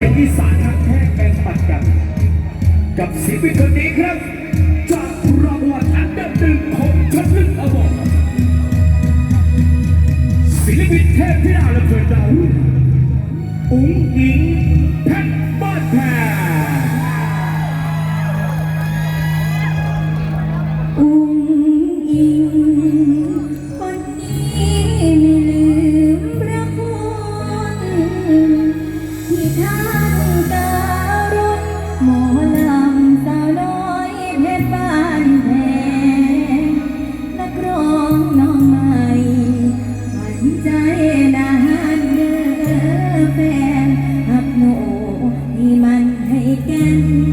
เป็นอีสารทักแท้แบ่งปัดกัน กับศิลปินคนนี้ครับ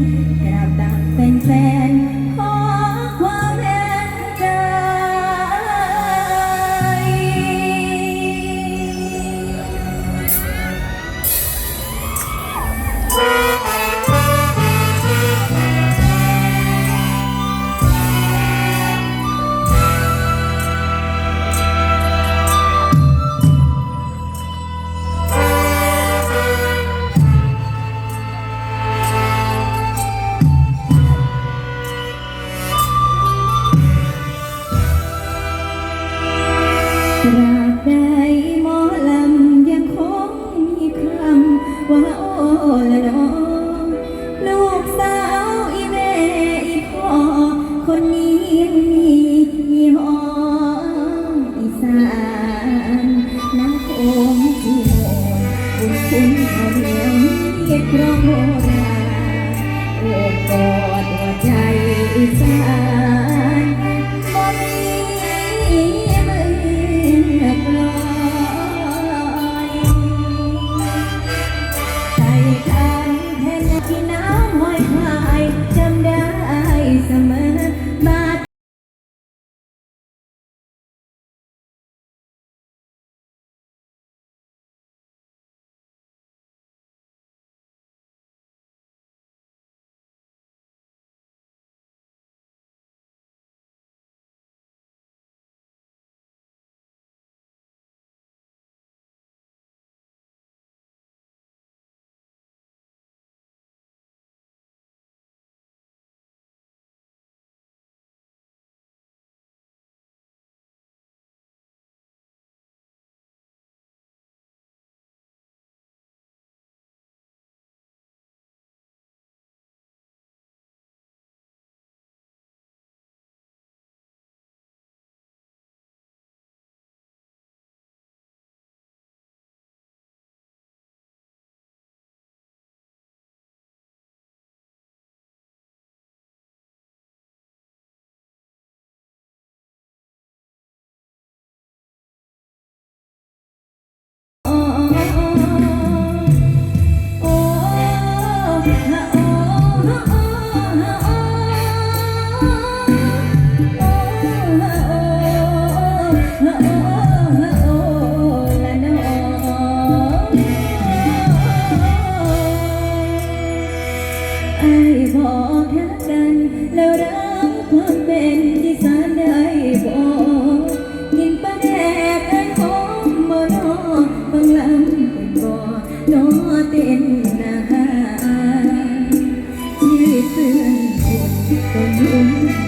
ก่นกราบดักเป็นแฟน ตราบใดหมอลำยังคงมีคำว่าโอ้ละน้อลูกสาวอีแม่อีพ่อคนนี้ยังมียี่ห้ออีสานน้ำโขงที่โหนบุญคุณเขาเหนียวเรียกร้องโบราณโอ้กอดหัวใจอีสาน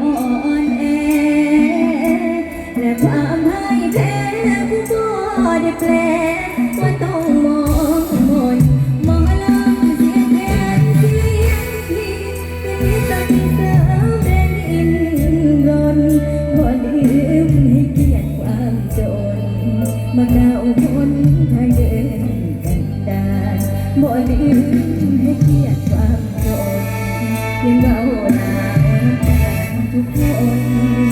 อ่อนความให้แพ้ก็ได้แปลว่าต้องมองมนมองลงยแทนเสียงดีเป็นนิสัยเสริมเป็นอินรนบ่ลืมให้เกียรติความจน มาก้าวนทางเดินกันดานบ่ลืมให้เกียรติความจนยังเบาหนา ทุกพระองค์